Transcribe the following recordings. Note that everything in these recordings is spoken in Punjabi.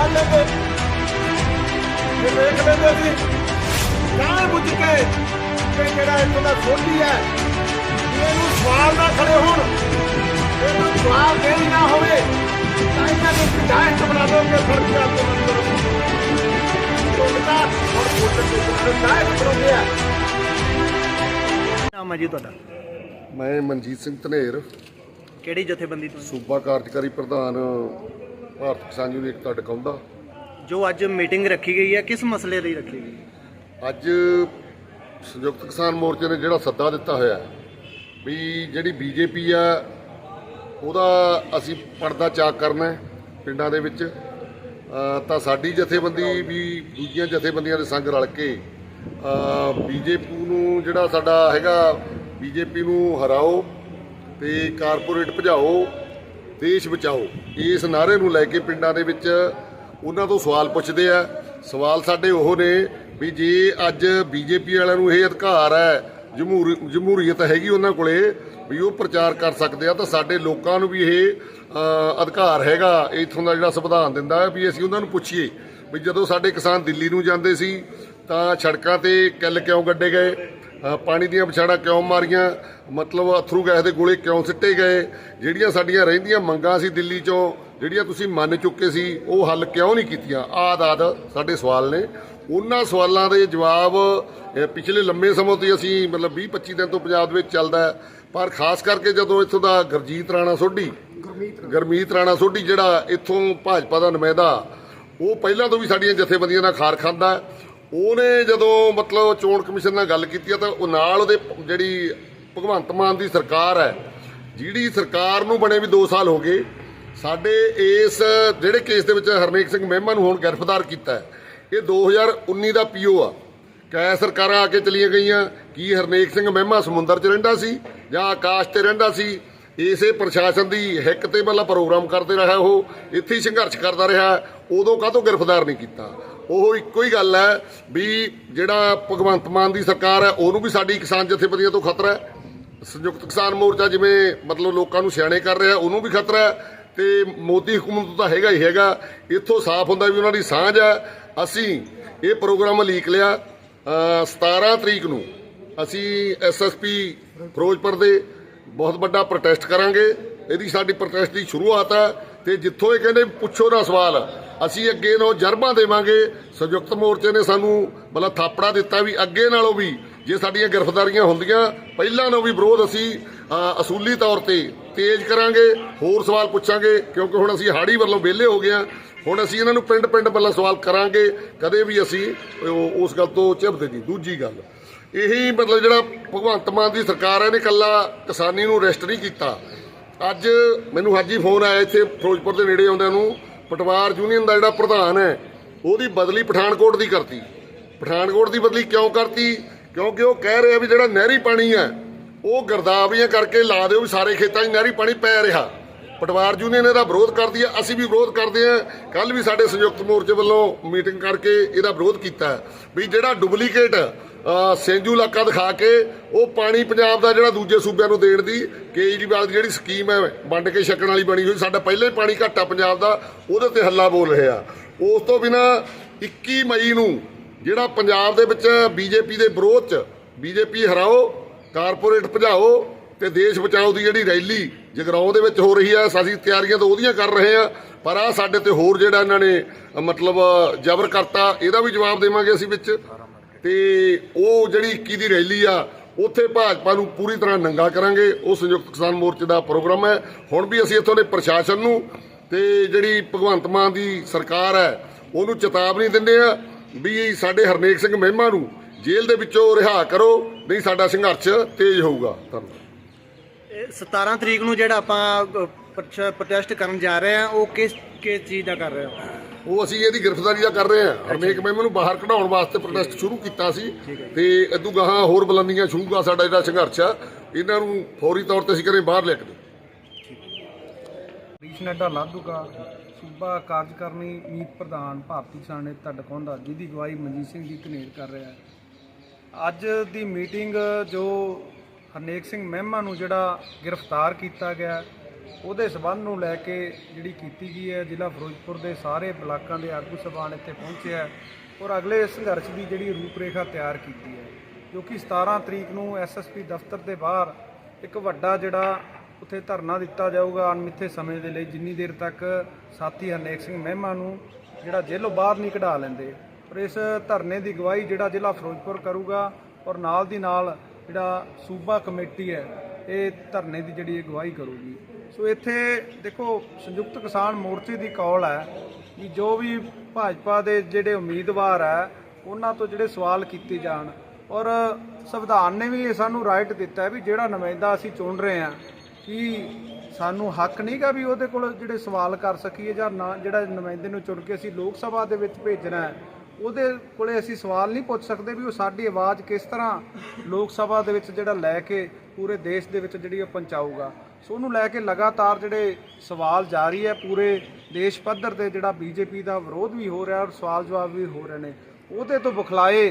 ਫੜ ਲੈਂਦੇ ਇਹ ਵੇਖ ਲੈਂਦੇ ਸੀ ਜਾਣ ਬੁੱਝ ਕੇ ਕਿ ਜਿਹੜਾ ਇੱਥੋਂ ਦਾ ਖੋਲੀ ਹੈ। ਇਹਨੂੰ ਸਵਾਲ ਨਾ ਖੜੇ ਹੋਣ। ਇਹਨੂੰ ਸਵਾਲ ਦੇ ਹੀ ਨਾ ਹੋਵੇ। ਤਾਂ ਇਹਨਾਂ ਨੂੰ ਵਿਧਾਇਕ ਬਣਾ ਦੋਗੇ ਫੜ ਕੇ ਆਪਕੋ ਮੰਨ ਲੋਕਤਾ ਔਰ ਬੋਲਣ ਦੇ ਵਿਧਾਇਕ ਬਣਾਉਂਦੇ ਆ। ਨਾਮ ਹੈ ਜੀ ਤੁਹਾਡਾ? ਮੈਂ ਮਨਜੀਤ ਸਿੰਘ ਧਨੇਰ। ਕਿਹੜੀ ਜਥੇਬੰਦੀ ਤੋਂ ਸੂਬਾ ਕਾਰਜਕਾਰੀ ਪ੍ਰਧਾਨ ਭਾਰਤ ਕਿਸਾਨ ਯੂਨੀਅਨ ਏਕਤਾ ਡਕਾਉਂਦਾ ਜੋ ਅੱਜ ਮੀਟਿੰਗ ਰੱਖੀ ਗਈ ਹੈ ਕਿਸ ਮਸਲੇ ਲਈ ਰੱਖੀ ਗਈ ਹੈ? ਅੱਜ ਸੰਯੁਕਤ ਕਿਸਾਨ ਮੋਰਚੇ ਨੇ ਜਿਹੜਾ ਸੱਦਾ ਦਿੱਤਾ ਹੋਇਆ ਹੈ ਵੀ ਜਿਹੜੀ ਬੀਜੇਪੀ ਆ ਉਹਦਾ ਅਸੀਂ ਪਰਦਾ ਚਾਕ ਕਰਨਾ ਹੈ ਪਿੰਡਾਂ ਦੇ ਵਿੱਚ ਅ, ਤਾਂ ਸਾਡੀ ਜਥੇਬੰਦੀ ਵੀ ਦੂਜੀਆਂ ਜਥੇਬੰਦੀਆਂ ਦੇ ਸੰਗ ਰਲ ਕੇ ਬੀਜੇਪੀ ਨੂੰ ਜਿਹੜਾ ਸਾਡਾ ਹੈਗਾ ਬੀਜੇਪੀ ਨੂੰ ਹਰਾਓ ਤੇ ਕਾਰਪੋਰੇਟ ਭਜਾਓ ਦੇਸ਼ ਬਚਾਓ। ਇਸ ਨਾਰੇ ਨੂੰ ਲੈ ਕੇ ਪਿੰਡਾਂ ਦੇ ਵਿੱਚ ਉਹਨਾਂ ਤੋਂ ਸਵਾਲ ਪੁੱਛਦੇ ਆ। ਸਵਾਲ ਸਾਡੇ ਉਹ ਨੇ ਵੀ ਜੇ ਅੱਜ ਬੀਜੇਪੀ ਵਾਲਿਆਂ ਨੂੰ ਇਹ ਅਧਿਕਾਰ ਹੈ, ਜਮਹੂਰੀ, ਜਮਹੂਰੀਅਤ ਹੈਗੀ ਉਹਨਾਂ ਕੋਲੇ, ਵੀ ਉਹ ਪ੍ਰਚਾਰ ਕਰ ਸਕਦੇ ਆ, ਤਾਂ ਸਾਡੇ ਲੋਕਾਂ ਨੂੰ ਵੀ ਇਹ ਅਧਿਕਾਰ ਹੈਗਾ, ਇਥੋਂ ਦਾ ਜਿਹੜਾ ਸੰਵਿਧਾਨ ਦਿੰਦਾ ਵੀ ਅਸੀਂ ਉਹਨਾਂ ਨੂੰ ਪੁੱਛੀਏ। ਵੀ ਜਦੋਂ ਸਾਡੇ ਕਿਸਾਨ ਦਿੱਲੀ ਨੂੰ ਜਾਂਦੇ ਸੀ, ਤਾਂ ਸੜਕਾਂ ਤੇ ਕਿੱਲ ਕਿਉਂ ਗੱਡੇ ਗਏ? ਪਾਣੀ ਦੀਆਂ ਵਿਛਾੜਾਂ ਕਿਉਂ ਮਾਰੀਆਂ? ਮਤਲਬ ਅਥਰੂ ਗੈਸ ਦੇ ਗੋਲੇ ਕਿਉਂ ਸਿੱਟੇ ਗਏ? ਜਿਹੜੀਆਂ ਸਾਡੀਆਂ ਰਹਿੰਦੀਆਂ ਮੰਗਾਂ ਸੀ ਦਿੱਲੀ ਚੋਂ ਜਿਹੜੀਆਂ ਤੁਸੀਂ ਮੰਨ ਚੁੱਕੇ ਸੀ ਉਹ ਹੱਲ ਕਿਉਂ ਨਹੀਂ ਕੀਤੀਆਂ? ਆਦ ਆਦ ਸਾਡੇ ਸਵਾਲ ਨੇ। ਉਹਨਾਂ ਸਵਾਲਾਂ ਦੇ ਜਵਾਬ ਪਿਛਲੇ ਲੰਮੇ ਸਮੇਂ ਤੋਂ ਹੀ ਅਸੀਂ ਮਤਲਬ 20 25 ਦਿਨ ਤੋਂ ਪੰਜਾਬ ਦੇ ਵਿੱਚ ਚੱਲਦਾ ਪਰ ਖਾਸ ਕਰਕੇ ਜਦੋਂ ਇੱਥੋਂ ਦਾ ਗੁਰਜੀਤ ਰਾਣਾ ਸੋਢੀ ਗੁਰਮੀਤ ਰਾਣਾ। ਸੋਢੀ ਜਿਹੜਾ ਇੱਥੋਂ ਭਾਜਪਾ ਦਾ ਨੁਮਾਇੰਦਾ ਉਹ ਪਹਿਲਾਂ ਤੋਂ ਵੀ ਸਾਡੀਆਂ ਜਥੇਬੰਦੀਆਂ ਨਾਲ ਖਾਰ ਖਾਂਦਾ। ਉਹਨੇ ਜਦੋਂ ਮਤਲਬ ਚੋਣ ਕਮਿਸ਼ਨ ਨਾਲ ਗੱਲ ਕੀਤੀ ਆ ਤਾਂ ਉਹ ਨਾਲ ਉਹਦੇ ਜਿਹੜੀ ਭਗਵੰਤ ਮਾਨ ਦੀ ਸਰਕਾਰ ਹੈ, ਜਿਹੜੀ ਸਰਕਾਰ ਨੂੰ ਬਣੇ ਵੀ 2 ਸਾਲ ਹੋ ਗਏ, ਸਾਡੇ ਇਸ ਜਿਹੜੇ ਕੇਸ ਦੇ ਵਿੱਚ ਹਰਨੇਕ ਸਿੰਘ ਮਹਿਮਾ ਨੂੰ ਹੁਣ ਗ੍ਰਿਫਤਾਰ ਕੀਤਾ ਹੈ, ਇਹ 2019 ਦਾ ਪੀਓ ਆ। ਕੈ ਸਰਕਾਰਾਂ ਆ ਕੇ ਚਲੀਆਂ ਗਈਆਂ, ਕੀ ਹਰਨੇਕ ਸਿੰਘ ਮਹਿਮਾ ਸਮੁੰਦਰ 'ਚ ਰਹਿੰਦਾ ਸੀ ਜਾਂ ਆਕਾਸ਼ ਤੇ ਰਹਿੰਦਾ ਸੀ, ਇਸੇ ਪ੍ਰਸ਼ਾਸਨ ਦੀ ਹਿੱਕ ਤੇ ਮਤਲਬ ਪ੍ਰੋਗਰਾਮ ਕਰਦੇ ਰਿਹਾ ਉਹ, ਇੱਥੇ ਹੀ ਸੰਘਰਸ਼ ਕਰਦਾ ਰਿਹਾ, ਉਦੋਂ ਕਾਹਤੋਂ ਗ੍ਰਿਫਤਾਰ ਨਹੀਂ ਕੀਤਾ? ਉਹ ਇੱਕੋ ਹੀ ਗੱਲ ਹੈ ਵੀ ਜਿਹੜਾ ਭਗਵੰਤ ਮਾਨ ਦੀ ਸਰਕਾਰ ਹੈ ਉਹਨੂੰ ਵੀ ਸਾਡੀ ਕਿਸਾਨ ਜਥੇਬੰਦੀਆਂ ਤੋਂ ਖਤਰਾ ਹੈ। ਸੰਯੁਕਤ ਕਿਸਾਨ ਮੋਰਚਾ ਜਿਵੇਂ ਮਤਲਬ ਲੋਕਾਂ ਨੂੰ ਸਿਆਣੇ ਕਰ ਰਿਹਾ ਉਹਨੂੰ ਵੀ ਖਤਰਾ ਹੈ। ਤੇ ਮੋਦੀ ਹਕੂਮਤ ਤੋਂ ਤਾਂ ਹੈਗਾ ਹੀ ਹੈਗਾ ਇੱਥੋਂ ਸਾਫ਼ ਹੁੰਦਾ ਵੀ ਉਹਨਾਂ ਦੀ ਸਾਂਝ ਹੈ। ਅਸੀਂ ਇਹ ਪ੍ਰੋਗਰਾਮ ਲੀਕ ਲਿਆ ਅ, 17 ਤਰੀਕ ਨੂੰ। ਅਸੀਂ ਐਸਐਸਪੀ ਫਿਰੋਜ਼ਪੁਰ ਦੇ ਬਹੁਤ ਵੱਡਾ ਪ੍ਰੋਟੈਸਟ ਕਰਾਂਗੇ। ਇਹਦੀ ਸਾਡੀ ਪ੍ਰੋਟੈਸਟ ਦੀ ਸ਼ੁਰੂਆਤ ਹੈ। ਤੇ ਜਿੱਥੋਂ ਇਹ ਕਹਿੰਦੇ ਪੁੱਛੋ ਨਾ ਸਵਾਲ, ਅਸੀਂ ਅੱਗੇ ਨੂੰ ਜਰਬਾਂ ਦੇਵਾਂਗੇ। ਸੰਯੁਕਤ ਮੋਰਚੇ ਨੇ ਸਾਨੂੰ ਮਤਲਬ ਥਾਪੜਾ ਦਿੱਤਾ ਵੀ ਅੱਗੇ ਨਾਲੋਂ ਵੀ ਜੇ ਸਾਡੀਆਂ ਗ੍ਰਿਫਤਾਰੀਆਂ ਹੁੰਦੀਆਂ, ਪਹਿਲਾਂ ਨਾਲੋਂ ਵੀ ਵਿਰੋਧ ਅਸੀਂ ਅਸੂਲੀ ਤੌਰ ਤੇ ਤੇਜ਼ ਕਰਾਂਗੇ, ਹੋਰ ਸਵਾਲ ਪੁੱਛਾਂਗੇ, ਕਿਉਂਕਿ ਹੁਣ ਅਸੀਂ ਹਾੜੀ ਵੱਲੋਂ ਵਿਹਲੇ ਹੋ ਗਏ ਹਾਂ। ਹੁਣ ਅਸੀਂ ਇਹਨਾਂ ਨੂੰ ਪਿੰਡ ਪਿੰਡ ਵੱਲੋਂ ਸਵਾਲ ਕਰਾਂਗੇ, ਕਦੇ ਵੀ ਅਸੀਂ ਉਸ ਗੱਲ ਤੋਂ ਝਿਪਦੇ ਨਹੀਂ। ਦੂਜੀ ਗੱਲ, ਇਹੀ ਮਤਲਬ ਜਿਹੜਾ ਭਗਵੰਤ ਮਾਨ ਦੀ ਸਰਕਾਰ ਹੈ, ਇਹਨੇ ਕੱਲਾ ਕਿਸਾਨੀ ਨੂੰ ਰੈਸਟ ਨਹੀਂ ਕੀਤਾ। ਅੱਜ ਮੈਨੂੰ ਹਾਜੀ ਫੋਨ ਆਇਆ ਇੱਥੇ ਫਿਰੋਜ਼ਪੁਰ ਦੇ ਨੇੜੇ ਆਉਂਦਿਆਂ ਨੂੰ, ਪਟਵਾਰ ਯੂਨੀਅਨ ਦਾ ਜਿਹੜਾ ਪ੍ਰਧਾਨ ਹੈ, ਉਹਦੀ ਬਦਲੀ ਪਠਾਨਕੋਟ ਦੀ ਕਰਤੀ। ਪਠਾਨਕੋਟ ਦੀ ਬਦਲੀ ਕਿਉਂ ਕਰਤੀ? ਕਿਉਂਕਿ ਉਹ ਕਹਿ ਰਿਹਾ ਵੀ ਜਿਹੜਾ ਨਹਿਰੀ ਪਾਣੀ ਹੈ, ਉਹ ਗਰਦਾਵਰੀਆਂ ਕਰਕੇ ਲਾ ਦਿਓ ਵੀ ਸਾਰੇ ਖੇਤਾਂ 'ਚ ਨਹਿਰੀ ਪਾਣੀ ਪੈ ਰਿਹਾ। ਪਟਵਾਰ ਯੂਨੀਅਨ ਇਹਦਾ ਵਿਰੋਧ ਕਰਦੀ ਹੈ, ਅਸੀਂ ਵੀ ਵਿਰੋਧ ਕਰਦੇ ਹਾਂ। ਕੱਲ ਵੀ ਸਾਡੇ ਸੰਯੁਕਤ ਮੋਰਚੇ ਵੱਲੋਂ ਮੀਟਿੰਗ ਕਰਕੇ ਇਹਦਾ ਵਿਰੋਧ ਕੀਤਾ ਵੀ ਜਿਹੜਾ ਡੁਪਲੀਕੇਟ ਸੇਂਜੂ ਇਲਾਕਾ ਦਿਖਾ ਕੇ ਉਹ ਪਾਣੀ ਪੰਜਾਬ ਦਾ ਜਿਹੜਾ ਦੂਜੇ ਸੂਬਿਆਂ ਨੂੰ ਦੇਣ ਦੀ ਕੇਜਰੀਵਾਲ ਦੀ ਜਿਹੜੀ ਸਕੀਮ ਹੈ ਵੰਡ ਕੇ ਛਕਣ ਵਾਲੀ ਬਣੀ ਹੋਈ, ਸਾਡਾ ਪਹਿਲੇ ਪਾਣੀ ਘਾਟਾ ਪੰਜਾਬ ਦਾ, ਉਹਦੇ ਤੇ ਹੱਲਾ ਬੋਲ ਰਿਹਾ ਉਸ ਤੋਂ ਬਿਨਾ 21 ਮਈ ਨੂੰ ਜਿਹੜਾ ਪੰਜਾਬ ਦੇ ਵਿੱਚ ਬੀਜੇਪੀ ਦੇ ਵਿਰੋਧ ਚ ਬੀਜੇਪੀ ਹਰਾਓ, ਕਾਰਪੋਰੇਟ ਭਜਾਓ ਤੇ ਦੇਸ਼ ਬਚਾਓ ਦੀ ਜਿਹੜੀ ਰੈਲੀ ਜਗਰਾਉਂ ਦੇ ਵਿੱਚ ਹੋ ਰਹੀ ਹੈ ਅਸੀਂ ਤਿਆਰੀਆਂ ਤਾਂ ਉਹਦੀਆਂ ਕਰ ਰਹੇ ਆ, ਪਰ ਆ ਸਾਡੇ ਤੇ ਹੋਰ ਜਿਹੜਾ ਇਹਨਾਂ ਨੇ ਮਤਲਬ ਜ਼ਬਰ ਕਰਤਾ, ਇਹਦਾ ਵੀ ਜਵਾਬ ਦੇਵਾਂਗੇ ਅਸੀਂ ਵਿੱਚ। ਤੇ ਉਹ ਜਿਹੜੀ 21 ਦੀ ਰੈਲੀ ਆ, ਉੱਥੇ ਭਾਜਪਾ ਨੂੰ ਪੂਰੀ ਤਰ੍ਹਾਂ ਨੰਗਾ ਕਰਾਂਗੇ। ਉਹ ਸੰਯੁਕਤ ਕਿਸਾਨ ਮੋਰਚੇ ਦਾ ਪ੍ਰੋਗਰਾਮ ਹੈ। ਹੁਣ ਵੀ ਅਸੀਂ ਇੱਥੋਂ ਦੇ ਪ੍ਰਸ਼ਾਸਨ ਨੂੰ ਤੇ ਜਿਹੜੀ ਭਗਵੰਤ ਮਾਨ ਦੀ ਸਰਕਾਰ ਹੈ, ਉਹਨੂੰ ਚੇਤਾਵਨੀ ਦਿੰਦੇ ਆ ਵੀ ਸਾਡੇ ਹਰਨੇਕ ਸਿੰਘ ਮਹਿਮਾ ਨੂੰ ਜੇਲ੍ਹ ਦੇ ਵਿੱਚੋਂ ਰਿਹਾ ਕਰੋ, ਨਹੀਂ ਸਾਡਾ ਸੰਘਰਸ਼ ਤੇਜ਼ ਹੋਊਗਾ। ਧੰਨਵਾਦ। ਇਹ 17 ਤਰੀਕ ਨੂੰ ਜਿਹੜਾ ਆਪਾਂ ਪ੍ਰੋਟੈਸਟ ਕਰਨ ਜਾ ਰਹੇ ਹਾਂ, ਉਹ ਕਿਸ ਕਿਸ ਚੀਜ਼ ਦਾ ਕਰ ਰਹੇ ਹਾਂ? ਉਹ ਅਸੀਂ ਇਹਦੀ ਗ੍ਰਿਫਤਾਰੀ ਦਾ ਕਰ ਰਹੇ ਹਾਂ। ਹਰਨੇਕ ਮਹਿਮਾ ਨੂੰ ਬਾਹਰ ਕਢਾਉਣ ਵਾਸਤੇ ਪ੍ਰੋਟੈਸਟ ਸ਼ੁਰੂ ਕੀਤਾ ਸੀ। ਤੇ ਇਦੋਂ ਗਾਹਾਂ ਹੋਰ ਬੁਲੰਦੀਆਂ ਛੂਗਾ ਸਾਡਾ ਜਿਹੜਾ ਸੰਘਰਸ਼ ਆ। ਇਹਨਾਂ ਨੂੰ ਫੌਰੀ ਤੌਰ ਤੇ ਅਸੀਂ ਕਰੇ ਬਾਹਰ ਲੈ ਕੇ ਦਿਓ। ਹਰੀਸ਼ ਨੱਡਾ ਲਾਧੂਗਾ ਸੂਬਾ ਕਾਰਜਕਾਰਨੀ ਮੀਤ ਪ੍ਰਧਾਨ ਭਾਰਤੀ ਕਿਸਾਨ ਨੇਤਾ ਡਕਾਉਂਦਾ ਜਿਹਦੀ ਅਗਵਾਈ ਮਨਜੀਤ ਸਿੰਘ ਜੀ ਕਨੇਰ ਕਰ ਰਿਹਾ ਹੈ। ਅੱਜ ਦੀ ਮੀਟਿੰਗ ਜੋ ਹਰਨੇਕ ਸਿੰਘ ਮਹਿਮਾ ਨੂੰ ਜਿਹੜਾ ਗ੍ਰਿਫਤਾਰ ਕੀਤਾ ਗਿਆ ਉਹਦੇ ਸਬੰਧ ਨੂੰ ਲੈ ਕੇ ਜਿਹੜੀ ਕੀਤੀ ਗਈ ਹੈ, ਜ਼ਿਲ੍ਹਾ ਫਿਰੋਜ਼ਪੁਰ ਦੇ ਸਾਰੇ ਬਲਾਕਾਂ ਦੇ ਆਗੂ ਸਭਾਨ ਇੱਥੇ ਪਹੁੰਚਿਆ ਔਰ ਅਗਲੇ ਸੰਘਰਸ਼ ਦੀ ਜਿਹੜੀ ਰੂਪਰੇਖਾ ਤਿਆਰ ਕੀਤੀ ਹੈ, ਜੋ ਕਿ 17 ਤਰੀਕ ਨੂੰ ਐਸਐਸਪੀ ਦਫ਼ਤਰ ਦੇ ਬਾਹਰ ਇੱਕ ਵੱਡਾ ਜਿਹੜਾ ਉੱਥੇ ਧਰਨਾ ਦਿੱਤਾ ਜਾਊਗਾ ਅਣਮਿੱਥੇ ਸਮੇਂ ਦੇ ਲਈ, ਜਿੰਨੀ ਦੇਰ ਤੱਕ ਸਾਥੀ ਹਰਨੇਕ ਸਿੰਘ ਮਹਿਮਾ ਨੂੰ ਜਿਹੜਾ ਜੇਲ੍ਹੋਂ ਬਾਹਰ ਨਹੀਂ ਕਢਾ ਲੈਂਦੇ। ਔਰ ਇਸ ਧਰਨੇ ਦੀ ਗਵਾਹੀ ਜਿਹੜਾ ਜ਼ਿਲ੍ਹਾ ਫਿਰੋਜ਼ਪੁਰ ਕਰੂਗਾ ਔਰ ਨਾਲ ਦੀ ਨਾਲ ਜਿਹੜਾ ਸੂਬਾ ਕਮੇਟੀ ਹੈ, ਇਹ ਧਰਨੇ ਦੀ ਜਿਹੜੀ ਅਗਵਾਈ ਕਰੂਗੀ। ਸੋ ਇੱਥੇ ਦੇਖੋ, ਸੰਯੁਕਤ ਕਿਸਾਨ ਮੋਰਚੇ ਦੀ ਕਾਲ ਹੈ ਕਿ ਜੋ ਵੀ ਭਾਜਪਾ ਦੇ ਜਿਹੜੇ ਉਮੀਦਵਾਰ ਹੈ, ਉਹਨਾਂ ਤੋਂ ਜਿਹੜੇ ਸਵਾਲ ਕੀਤੇ ਜਾਣ। ਔਰ ਸੰਵਿਧਾਨ ਨੇ ਵੀ ਇਹ ਸਾਨੂੰ ਰਾਈਟ ਦਿੱਤਾ ਹੈ ਵੀ ਜਿਹੜਾ ਨੁਮਾਇੰਦਾ ਅਸੀਂ ਚੁਣ ਰਹੇ ਹਾਂ ਕਿ ਸਾਨੂੰ ਹੱਕ ਨਹੀਂਗਾ ਵੀ ਉਹਦੇ ਕੋਲ ਜਿਹੜੇ ਸਵਾਲ ਕਰ ਸਕੀਏ ਜਾਂ ਨਾ, ਜਿਹੜਾ ਨੁਮਾਇੰਦੇ ਨੂੰ ਚੁਣ ਕੇ ਅਸੀਂ ਲੋਕ ਸਭਾ ਦੇ ਵਿੱਚ ਭੇਜਣਾ ਹੈ, ਉਹਦੇ ਕੋਲੇ ਅਸੀਂ ਸਵਾਲ ਨਹੀਂ ਪੁੱਛ ਸਕਦੇ ਵੀ ਉਹ ਸਾਡੀ ਆਵਾਜ਼ ਕਿਸ ਤਰ੍ਹਾਂ ਲੋਕ ਸਭਾ ਦੇ ਵਿੱਚ ਜਿਹੜਾ ਲੈ ਕੇ ਪੂਰੇ ਦੇਸ਼ ਦੇ ਵਿੱਚ ਜਿਹੜੀ ਉਹ ਪਹੁੰਚਾਊਗਾ। ਸੋ ਉਹਨੂੰ ਲੈ ਕੇ ਲਗਾਤਾਰ ਜਿਹੜੇ ਸਵਾਲ ਜਾਰੀ ਹੈ, ਪੂਰੇ ਦੇਸ਼ ਪੱਧਰ ਤੇ ਜਿਹੜਾ ਬੀਜੇਪੀ ਦਾ ਵਿਰੋਧ ਵੀ ਹੋ ਰਿਹਾ ਔਰ ਸਵਾਲ ਜਵਾਬ ਵੀ ਹੋ ਰਹੇ ਨੇ। ਉਹਦੇ ਤੋਂ ਬੁਖਲਾਏ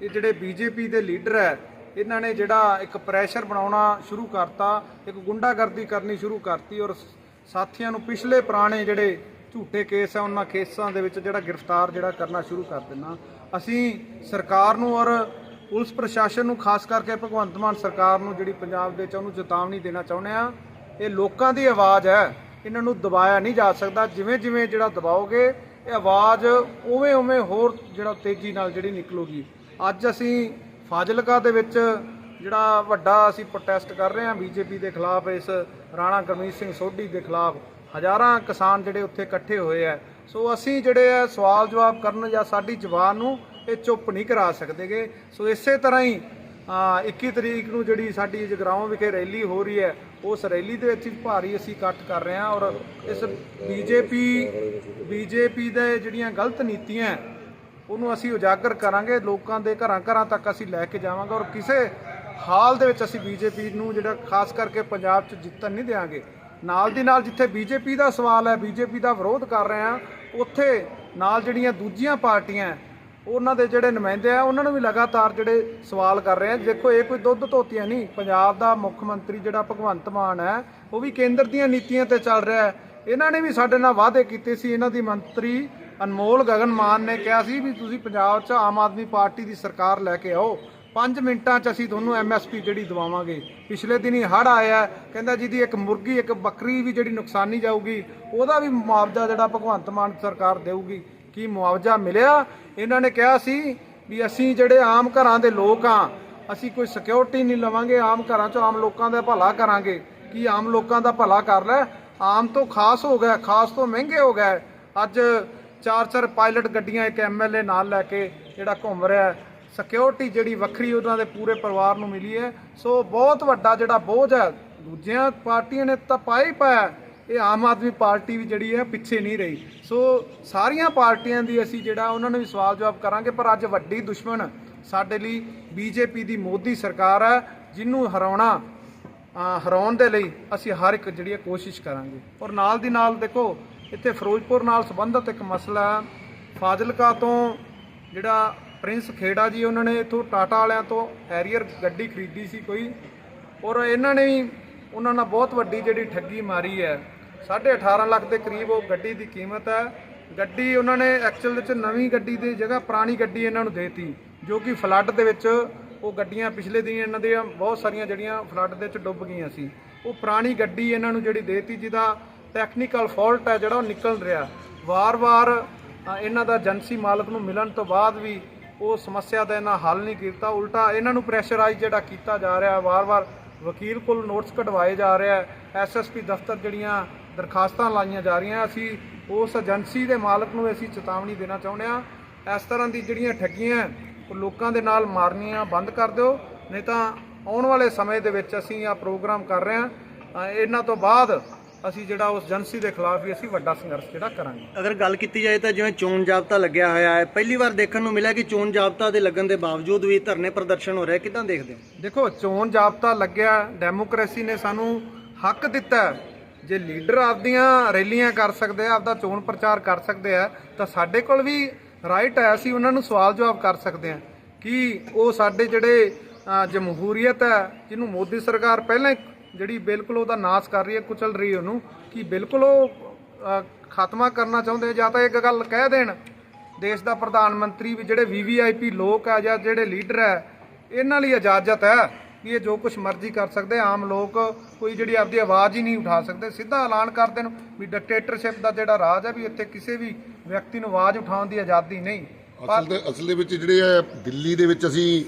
ਇਹ ਜਿਹੜੇ ਬੀਜੇਪੀ ਦੇ ਲੀਡਰ ਹੈ, ਇਹਨਾਂ ਨੇ ਜਿਹੜਾ ਇੱਕ ਪ੍ਰੈਸ਼ਰ ਬਣਾਉਣਾ ਸ਼ੁਰੂ ਕਰਤਾ, ਇੱਕ ਗੁੰਡਾਗਰਦੀ ਕਰਨੀ ਸ਼ੁਰੂ ਕਰਤੀ ਔਰ ਸਾਥੀਆਂ ਨੂੰ ਪਿਛਲੇ ਪੁਰਾਣੇ ਜਿਹੜੇ ਝੂਠੇ ਕੇਸ ਆ ਉਹਨਾਂ ਕੇਸਾਂ ਦੇ ਵਿੱਚ ਜਿਹੜਾ ਗ੍ਰਿਫਤਾਰ ਜਿਹੜਾ ਕਰਨਾ ਸ਼ੁਰੂ ਕਰ ਦੇਣਾ ਅਸੀਂ ਸਰਕਾਰ ਨੂੰ ਔਰ ਪੁਲਿਸ ਪ੍ਰਸ਼ਾਸਨ ਨੂੰ ਖਾਸ ਕਰਕੇ ਭਗਵੰਤ ਮਾਨ ਸਰਕਾਰ ਨੂੰ ਜਿਹੜੀ ਪੰਜਾਬ ਦੇ ਵਿੱਚ ਉਹਨੂੰ ਚੇਤਾਵਨੀ ਦੇਣਾ ਚਾਹੁੰਦੇ ਆ ਇਹ ਲੋਕਾਂ ਦੀ ਆਵਾਜ਼ ਹੈ। ਇਹਨਾਂ ਨੂੰ ਦਬਾਇਆ ਨਹੀਂ ਜਾ ਸਕਦਾ। ਜਿਵੇਂ ਜਿਵੇਂ ਜਿਹੜਾ ਦਬਾਓਗੇ, ਇਹ ਆਵਾਜ਼ ਉਵੇਂ ਉਵੇਂ ਹੋਰ ਜਿਹੜਾ ਤੇਜ਼ੀ ਨਾਲ ਜਿਹੜੀ ਨਿਕਲੂਗੀ। ਅੱਜ ਅਸੀਂ ਫਾਜ਼ਿਲਕਾ ਦੇ ਵਿੱਚ ਜਿਹੜਾ ਵੱਡਾ ਅਸੀਂ ਪ੍ਰੋਟੈਸਟ ਕਰ ਰਹੇ ਹਾਂ, ਬੀਜੇਪੀ ਦੇ ਖਿਲਾਫ, ਇਸ ਰਾਣਾ ਗੁਰਮੀਤ ਸਿੰਘ ਸੋਢੀ ਦੇ ਖਿਲਾਫ, ਹਜ਼ਾਰਾਂ ਕਿਸਾਨ ਜਿਹੜੇ ਉੱਥੇ ਇਕੱਠੇ ਹੋਏ ਆ ਸੋ ਅਸੀਂ ਜਿਹੜੇ ਆ ਸਵਾਲ ਜਵਾਬ ਕਰਨ ਜਾਂ ਸਾਡੀ ਜ਼ਬਾਨ ਨੂੰ ਇਹ ਚੁੱਪ ਨਹੀਂ ਕਰਾ ਸਕਦੇਗੇ। ਸੋ ਇਸੇ ਤਰ੍ਹਾਂ ਹੀ ਆ, 21 ਤਰੀਕ ਨੂੰ ਜਿਹੜੀ ਸਾਡੀ ਜਗਰਾਉਂ ਵਿਖੇ ਰੈਲੀ ਹੋ ਰਹੀ ਹੈ ਉਸ ਰੈਲੀ ਦੇ ਵਿੱਚ ਭਾਰੀ ਅਸੀਂ ਇਕੱਠ ਕਰ ਰਹੇ ਹਾਂ ਔਰ ਇਸ ਬੀਜੇਪੀ ਬੀਜੇਪੀ ਦੇ ਜਿਹੜੀਆਂ ਗਲਤ ਨੀਤੀਆਂ ਉਹਨੂੰ ਅਸੀਂ ਉਜਾਗਰ ਕਰਾਂਗੇ। ਲੋਕਾਂ ਦੇ ਘਰਾਂ ਘਰਾਂ ਤੱਕ ਅਸੀਂ ਲੈ ਕੇ ਜਾਵਾਂਗੇ ਔਰ ਕਿਸੇ ਹਾਲ ਦੇ ਵਿੱਚ ਅਸੀਂ ਬੀਜੇਪੀ ਨੂੰ ਜਿਹੜਾ ਖਾਸ ਕਰਕੇ ਪੰਜਾਬ 'ਚ ਜਿੱਤਣ ਨਹੀਂ ਦੇਵਾਂਗੇ ਨਾਲ ਦੀ ਨਾਲ ਜਿੱਥੇ ਬੀਜੇਪੀ ਦਾ ਸਵਾਲ ਹੈ ਬੀਜੇਪੀ ਦਾ ਵਿਰੋਧ ਕਰ ਰਹੇ ਆ ਉੱਥੇ ਨਾਲ ਜਿਹੜੀਆਂ ਦੂਜੀਆਂ ਪਾਰਟੀਆਂ ਉਹਨਾਂ ਦੇ ਜਿਹੜੇ ਨੁਮਾਇੰਦੇ ਆ, ਉਹਨਾਂ ਨੂੰ ਵੀ ਲਗਾਤਾਰ ਜਿਹੜੇ ਸਵਾਲ ਕਰ ਰਹੇ ਆ। ਦੇਖੋ, ਇਹ ਕੋਈ ਦੁੱਧ ਧੋਤੀਆਂ ਨਹੀਂ। ਪੰਜਾਬ ਦਾ ਮੁੱਖ ਮੰਤਰੀ ਜਿਹੜਾ ਭਗਵੰਤ ਮਾਨ ਹੈ, ਉਹ ਵੀ ਕੇਂਦਰ ਦੀਆਂ ਨੀਤੀਆਂ ਤੇ ਚੱਲ ਰਿਹਾ ਹੈ। ਇਹਨਾਂ ਨੇ ਵੀ ਸਾਡੇ ਨਾਲ ਵਾਅਦੇ ਕੀਤੇ ਸੀ। ਇਹਨਾਂ ਦੀ ਮੰਤਰੀ ਅਨਮੋਲ ਗਗਨ ਮਾਨ ਨੇ ਕਿਹਾ ਸੀ ਵੀ ਤੁਸੀਂ ਪੰਜਾਬ 'ਚ ਆਮ ਆਦਮੀ ਪਾਰਟੀ ਦੀ ਸਰਕਾਰ ਲੈ ਕੇ ਆਓ। 5 ਮਿੰਟਾਂ 'ਚ ਅਸੀਂ ਤੁਹਾਨੂੰ ਐਮਐਸਪੀ ਜਿਹੜੀ ਦਵਾਵਾਂਗੇ। ਪਿਛਲੇ ਦਿਨੀ ਹੜ ਆਇਆ ਕਹਿੰਦਾ ਜਿਹਦੀ ਇੱਕ ਮੁਰਗੀ, ਇੱਕ ਬੱਕਰੀ ਵੀ ਜਿਹੜੀ ਨੁਕਸਾਨੀ ਜਾਊਗੀ, ਉਹਦਾ ਵੀ ਮੁਆਵਜ਼ਾ ਜਿਹੜਾ ਭਗਵੰਤ ਮਾਨ ਸਰਕਾਰ ਦੇਊਗੀ। ਕੀ ਮੁਆਵਜ਼ਾ ਮਿਲਿਆ? ਇਹਨਾਂ ਨੇ ਕਿਹਾ ਸੀ ਵੀ ਅਸੀਂ ਜਿਹੜੇ ਆਮ ਘਰਾਂ ਦੇ ਲੋਕ ਆ ਅਸੀਂ ਕੋਈ ਸਿਕਿਉਰਿਟੀ ਨਹੀਂ ਲਵਾਂਗੇ, ਆਮ ਘਰਾਂ 'ਚ ਆਮ ਲੋਕਾਂ ਦਾ ਭਲਾ ਕਰਾਂਗੇ। ਕੀ ਆਮ ਲੋਕਾਂ ਦਾ ਭਲਾ ਕਰ ਲੈ? ਆਮ ਤੋਂ ਖਾਸ ਹੋ ਗਿਆ, ਖਾਸ ਤੋਂ ਮਹਿੰਗੇ ਹੋ ਗਏ ਅੱਜ ਚਾਰ ਚਾਰ ਪਾਇਲਟ ਗੱਡੀਆਂ ਇੱਕ ਐਮਐਲਏ ਨਾਲ ਲੈ ਕੇ ਜਿਹੜਾ ਘੁੰਮ ਰਿਹਾ ਸਿਕਿਉਰਿਟੀ ਜਿਹੜੀ ਵੱਖਰੀ ਉਹਨਾਂ ਦੇ ਪੂਰੇ ਪਰਿਵਾਰ ਨੂੰ ਮਿਲੀ ਹੈ। ਸੋ ਬਹੁਤ ਵੱਡਾ ਜਿਹੜਾ ਬੋਝ ਹੈ, ਦੂਜੀਆਂ ਪਾਰਟੀਆਂ ਨੇ ਤਾਂ ਪਾਇਆ ਹੀ ਪਾਇਆ। ਇਹ ਆਮ ਆਦਮੀ ਪਾਰਟੀ ਵੀ ਜਿਹੜੀ ਹੈ ਪਿੱਛੇ ਨਹੀਂ ਰਹੀ। ਸੋ ਸਾਰੀਆਂ ਪਾਰਟੀਆਂ ਦੀ ਅਸੀਂ ਜਿਹੜਾ, ਉਹਨਾਂ ਨੂੰ ਵੀ ਸਵਾਲ ਜਵਾਬ ਕਰਾਂਗੇ, ਪਰ ਅੱਜ ਵੱਡੀ ਦੁਸ਼ਮਣ ਸਾਡੇ ਲਈ ਬੀਜੇਪੀ ਦੀ ਮੋਦੀ ਸਰਕਾਰ ਹੈ, ਜਿਹਨੂੰ ਹਰਾਉਣਾ ਹਰਾਉਣ ਦੇ ਲਈ ਅਸੀਂ ਹਰ ਇੱਕ ਜਿਹੜੀ ਹੈ ਕੋਸ਼ਿਸ਼ ਕਰਾਂਗੇ। ਔਰ ਨਾਲ ਦੀ ਨਾਲ ਦੇਖੋ, ਇੱਥੇ ਫਿਰੋਜ਼ਪੁਰ ਨਾਲ ਸੰਬੰਧਿਤ ਇੱਕ ਮਸਲਾ ਫਾਜ਼ਿਲਕਾ ਤੋਂ ਜਿਹੜਾ ਪ੍ਰਿੰਸ ਖੇੜਾ ਜੀ, ਉਹਨਾਂ ਨੇ ਇਥੋਂ ਟਾਟਾ ਵਾਲਿਆਂ ਤੋਂ ਹੈਰੀਅਰ ਗੱਡੀ ਖਰੀਦੀ ਸੀ ਕੋਈ। ਔਰ ਇਹਨਾਂ ਨੇ ਉਹਨਾਂ ਨਾਲ ਬਹੁਤ ਵੱਡੀ ਜਿਹੜੀ ਠੱਗੀ ਮਾਰੀ ਹੈ। 18.5 ਲੱਖ ਦੇ ਕਰੀਬ ਉਹ ਗੱਡੀ ਦੀ ਕੀਮਤ ਹੈ। ਗੱਡੀ ਉਹਨਾਂ ਨੇ ਐਕਚੁਅਲ ਵਿੱਚ ਨਵੀਂ ਗੱਡੀ ਦੀ ਜਗ੍ਹਾ, ਪੁਰਾਣੀ ਗੱਡੀ ਇਹਨਾਂ ਨੂੰ ਦੇਤੀ, ਜੋ ਕਿ ਫਲੱਡ ਦੇ ਵਿੱਚ ਉਹ ਗੱਡੀਆਂ ਪਿਛਲੇ ਦਿਨ ਇਹਨਾਂ ਦੀਆਂ ਬਹੁਤ ਸਾਰੀਆਂ ਜਿਹੜੀਆਂ ਫਲੱਡ ਦੇ ਵਿੱਚ ਡੁੱਬ ਗਈਆਂ ਸੀ। ਉਹ ਪੁਰਾਣੀ ਗੱਡੀ ਇਹਨਾਂ ਨੂੰ ਜਿਹੜੀ ਦੇਤੀ ਜਿਹਦਾ ਟੈਕਨੀਕਲ ਫਾਲਟ ਹੈ ਜਿਹੜਾ ਉਹ ਨਿਕਲ ਰਿਹਾ। ਵਾਰ-ਵਾਰ ਇਹਨਾਂ ਦਾ ਏਜੰਸੀ ਮਾਲਕ ਨੂੰ ਮਿਲਣ ਤੋਂ ਬਾਅਦ ਵੀ ਉਹ ਸਮੱਸਿਆ ਦਾ ਇਹਨਾਂ ਹੱਲ ਨਹੀਂ ਕੀਤਾ। ਉਲਟਾ ਇਹਨਾਂ ਨੂੰ ਪ੍ਰੈਸ਼ਰਾਈਜ਼ ਜਿਹੜਾ ਕੀਤਾ ਜਾ ਰਿਹਾ, ਵਾਰ-ਵਾਰ ਵਕੀਲ ਕੋਲ ਨੋਟਸ ਕਢਵਾਏ ਜਾ ਰਿਹਾ ਐਸਐਸਪੀ ਦਫ਼ਤਰ ਜਿਹੜੀਆਂ ਦਰਖਾਸਤਾਂ ਲਾਈਆਂ ਜਾ ਰਹੀਆਂ। ਅਸੀਂ ਉਸ ਏਜੰਸੀ ਦੇ ਮਾਲਕ ਨੂੰ ਅਸੀਂ ਚੇਤਾਵਨੀ ਦੇਣਾ ਚਾਹੁੰਦੇ ਹਾਂ। ਇਸ ਤਰ੍ਹਾਂ ਦੀ ਜਿਹੜੀਆਂ ਠੱਗੀਆਂ ਉਹ ਲੋਕਾਂ ਦੇ ਨਾਲ ਮਾਰਨੀਆਂ ਬੰਦ ਕਰ ਦਿਓ। ਨਹੀਂ ਤਾਂ ਆਉਣ ਵਾਲੇ ਸਮੇਂ ਦੇ ਵਿੱਚ ਅਸੀਂ ਆ ਪ੍ਰੋਗਰਾਮ ਕਰ ਰਹੇ ਅ, ਇਹਨਾਂ ਤੋਂ ਬਾਅਦ ਅਸੀਂ ਜਿਹੜਾ ਉਸ ਏਜੰਸੀ ਦੇ ਖਿਲਾਫ ਵੀ ਅਸੀਂ ਵੱਡਾ ਸੰਘਰਸ਼ ਜਿਹੜਾ ਕਰਾਂਗੇ। ਅਗਰ ਗੱਲ ਕੀਤੀ ਜਾਏ ਤਾਂ ਜਿਵੇਂ ਚੋਣ ਜਾਬਤਾ ਲੱਗਿਆ ਹੋਇਆ ਹੈ ਪਹਿਲੀ ਵਾਰ ਦੇਖਣ ਨੂੰ ਮਿਲਿਆ ਕਿ ਚੋਣ ਜਾਬਤਾ ਦੇ ਲੱਗਣ ਦੇ ਬਾਵਜੂਦ ਵੀ ਧਰਨੇ ਪ੍ਰਦਰਸ਼ਨ ਹੋ ਰਿਹਾ ਕਿਦਾਂ ਦੇਖਦੇ ਹੋ? ਦੇਖੋ ਚੋਣ ਜਾਬਤਾ ਲੱਗਿਆ ਡੈਮੋਕ੍ਰੇਸੀ ਨੇ ਸਾਨੂੰ ਹੱਕ ਦਿੱਤਾ। ਜੇ ਲੀਡਰ ਆਪਦੀਆਂ ਰੈਲੀਆਂ ਕਰ ਸਕਦੇ ਆ, ਆਪਦਾ ਚੋਣ ਪ੍ਰਚਾਰ ਕਰ ਸਕਦੇ ਆ, ਤਾਂ ਸਾਡੇ ਕੋਲ ਵੀ ਰਾਈਟ ਹੈ, ਅਸੀਂ ਉਹਨਾਂ ਨੂੰ ਸਵਾਲ ਜਵਾਬ ਕਰ ਸਕਦੇ ਆ। ਕਿ ਉਹ ਸਾਡੇ ਜਿਹੜੇ ਜਮਹੂਰੀਅਤ ਹੈ, ਜਿਹਨੂੰ ਮੋਦੀ ਸਰਕਾਰ ਪਹਿਲਾਂ ਜਿਹੜੀ ਬਿਲਕੁਲ ਉਹਦਾ ਨਾਸ਼ ਕਰ ਰਹੀ ਹੈ, ਕੁਚਲ ਰਹੀ ਉਹਨੂੰ, ਕਿ ਬਿਲਕੁਲ ਉਹ ਖਾਤਮਾ ਕਰਨਾ ਚਾਹੁੰਦੇ ਜਾਂ ਤਾਂ ਇੱਕ ਗੱਲ ਕਹਿ ਦੇਣ, ਦੇਸ਼ ਦਾ ਪ੍ਰਧਾਨ ਮੰਤਰੀ ਵੀ ਜਿਹੜੇ ਵੀਵੀਆਈਪੀ ਲੋਕ ਆ ਜਾਂ ਜਿਹੜੇ ਲੀਡਰ ਹੈ, ਇਹਨਾਂ ਲਈ ਇਜਾਜ਼ਤ ਹੈ। ਕਿ ਇਹ ਜੋ ਕੁਝ ਮਰਜ਼ੀ ਕਰ ਸਕਦੇ ਆਮ ਲੋਕ ਕੋਈ ਜਿਹੜੀ ਆਪਦੀ ਆਵਾਜ਼ ਹੀ ਨਹੀਂ ਉਠਾ ਸਕਦੇ। ਸਿੱਧਾ ਐਲਾਨ ਕਰ ਦੇਣ ਵੀ ਡਿਕਟੇਟਰਸ਼ਿਪ ਦਾ ਜਿਹੜਾ ਰਾਜ ਹੈ ਵੀ ਇੱਥੇ ਕਿਸੇ ਵੀ ਵਿਅਕਤੀ ਨੂੰ ਆਵਾਜ਼ ਉਠਾਉਣ ਦੀ ਆਜ਼ਾਦੀ ਨਹੀਂ। ਅਸਲ ਦੇ ਅਸਲ ਦੇ ਵਿੱਚ ਜਿਹੜੇ ਆ ਦਿੱਲੀ ਦੇ ਵਿੱਚ ਅਸੀਂ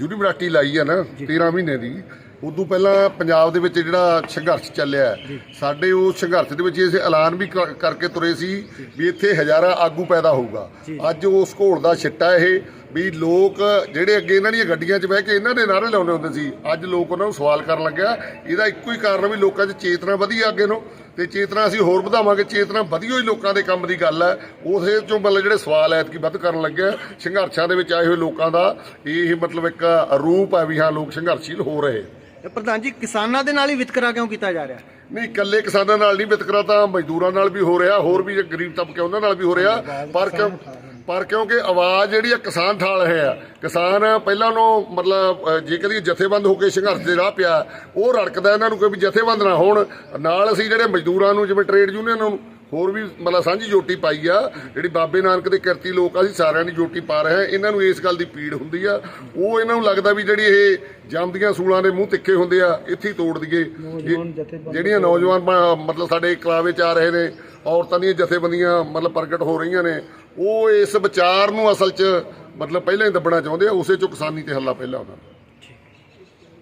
ਯੂਨੀਵਰਸਿਟੀ ਲਾਈ ਆ ਨਾ 13 ਮਹੀਨੇ ਦੀ ਉਦੋਂ ਪਹਿਲਾਂ ਪੰਜਾਬ ਦੇ ਵਿੱਚ ਜਿਹੜਾ ਸੰਘਰਸ਼ ਚੱਲਿਆ। ਹੈ, ਸਾਡੇ ਉਸ ਸੰਘਰਸ਼ ਦੇ ਵਿੱਚ ਅਸੀਂ ਐਲਾਨ ਵੀ ਕਰ- ਕਰਕੇ ਤੁਰੇ ਸੀ ਵੀ ਇੱਥੇ ਹਜ਼ਾਰਾਂ ਆਗੂ ਪੈਦਾ ਹੋਊਗਾ। ਅੱਜ ਉਸ ਘੋਲ ਦਾ ਛਿੱਟਾ ਇਹ ਵੀ ਲੋਕ ਜਿਹੜੇ ਅੱਗੇ ਇਹਨਾਂ ਦੀਆਂ ਗੱਡੀਆਂ 'ਚ ਬਹਿ ਕੇ ਇਹਨਾਂ ਦੇ ਨਾਰੇ ਲਾਉਂਦੇ ਹੁੰਦੇ ਸੀ ਅੱਜ ਲੋਕ ਉਹਨਾਂ ਨੂੰ ਸਵਾਲ ਕਰਨ ਲੱਗਿਆ। ਇਹਦਾ ਇੱਕੋ ਹੀ ਕਾਰਨ ਵੀ ਲੋਕਾਂ 'ਚ ਚੇਤਨਾ ਵਧੀ ਅੱਗੇ ਨੂੰ। ਤੇ ਚੇਤਨਾ ਅਸੀਂ ਹੋਰ ਵਧਾਵਾਂਗੇ ਚੇਤਨਾ ਵਧੀਆ ਹੀ ਲੋਕਾਂ ਦੇ ਕੰਮ ਦੀ ਗੱਲ ਹੈ ਉਸੇ ਚੋਂ ਮਤਲਬ ਜਿਹੜੇ ਸਵਾਲ ਐਤਕੀ ਵੱਧ ਕਰਨ ਲੱਗਿਆ। ਸੰਘਰਸ਼ਾਂ ਦੇ ਵਿੱਚ ਆਏ ਹੋਏ ਲੋਕਾਂ ਦਾ ਇਹ ਮਤਲਬ ਇੱਕ ਰੂਪ ਹੈ ਵੀ ਹਾਂ ਲੋਕ ਸੰਘਰਸ਼ੀਲ ਹੋ ਰਹੇ। ਪ੍ਰਧਾਨ ਜੀ ਕਿਸਾਨਾਂ ਦੇ ਨਾਲ ਹੀ ਵਿਤਕਰਾ ਕਿਉਂ ਕੀਤਾ ਜਾ ਰਿਹਾ? ਨਹੀਂ ਇਕੱਲੇ ਕਿਸਾਨਾਂ ਨਾਲ ਨਹੀਂ ਵਿਤਕਰਾ ਤਾਂ ਮਜ਼ਦੂਰਾਂ ਨਾਲ ਵੀ ਹੋ ਰਿਹਾ ਹੋਰ ਵੀ ਗਰੀਬ ਤਬਕੇ ਉਹਨਾਂ ਨਾਲ ਵੀ ਹੋ ਰਿਹਾ। ਪਰ ਕਿਉਂ ਪਰ ਕਿਉਂਕਿ ਆਵਾਜ਼ ਜਿਹੜੀ ਆ ਕਿਸਾਨ ਠਾਲ ਰਹੇ ਆ। ਕਿਸਾਨ ਪਹਿਲਾਂ ਨੂੰ ਮਤਲਬ ਜੇ ਕਦੀ ਜਥੇਬੰਦ ਹੋ ਕੇ ਸੰਘਰਸ਼ ਦੇ ਰਾਹ ਪਿਆ ਉਹ ਰੜਕਦਾ ਇਹਨਾਂ ਨੂੰ ਕੋਈ ਵੀ ਜਥੇਬੰਦ ਨਾ ਹੋਣ। ਨਾਲ ਅਸੀਂ ਜਿਹੜੇ ਮਜ਼ਦੂਰਾਂ ਨੂੰ ਜਿਵੇਂ ਟ੍ਰੇਡ ਯੂਨੀਅਨ ਨੂੰ ਹੋਰ ਵੀ ਮਤਲਬ ਸਾਂਝੀ ਜੋਟੀ ਪਾਈ ਆ ਜਿਹੜੀ ਬਾਬੇ ਨਾਨਕ ਦੇ ਕਿਰਤੀ ਲੋਕ ਆ ਅਸੀਂ ਸਾਰਿਆਂ ਦੀ ਜੋਟੀ ਪਾ ਰਹੇ ਇਹਨਾਂ ਨੂੰ ਇਸ ਗੱਲ ਦੀ ਪੀੜ ਹੁੰਦੀ ਆ। ਉਹ ਇਹਨਾਂ ਨੂੰ ਲੱਗਦਾ ਵੀ ਜਿਹੜੀ ਇਹ ਜੰਮਦੀਆਂ ਸੂਲਾਂ ਦੇ ਮੂੰਹ ਤਿੱਖੇ ਹੁੰਦੇ ਆ ਇੱਥੇ ਹੀ ਤੋੜ ਦਈਏ। ਜਿਹੜੀਆਂ ਨੌਜਵਾਨ ਮਤਲਬ ਸਾਡੇ ਕਲਾਵੇ ਚ ਆ ਰਹੇ ਨੇ ਔਰਤਾਂ ਦੀਆਂ ਜਥੇਬੰਦੀਆਂ ਮਤਲਬ ਪ੍ਰਗਟ ਹੋ ਰਹੀਆਂ ਨੇ। ਉਹ ਇਸ ਵਿਚਾਰ ਨੂੰ ਅਸਲ 'ਚ ਮਤਲਬ ਪਹਿਲਾਂ ਹੀ ਦੱਬਣਾ ਚਾਹੁੰਦੇ ਆ, ਉਸੇ ਚੋਂ ਕਿਸਾਨੀ ਤੇ ਹੱਲਾ ਪਹਿਲਾਂ ਉਹਨਾਂ ਦਾ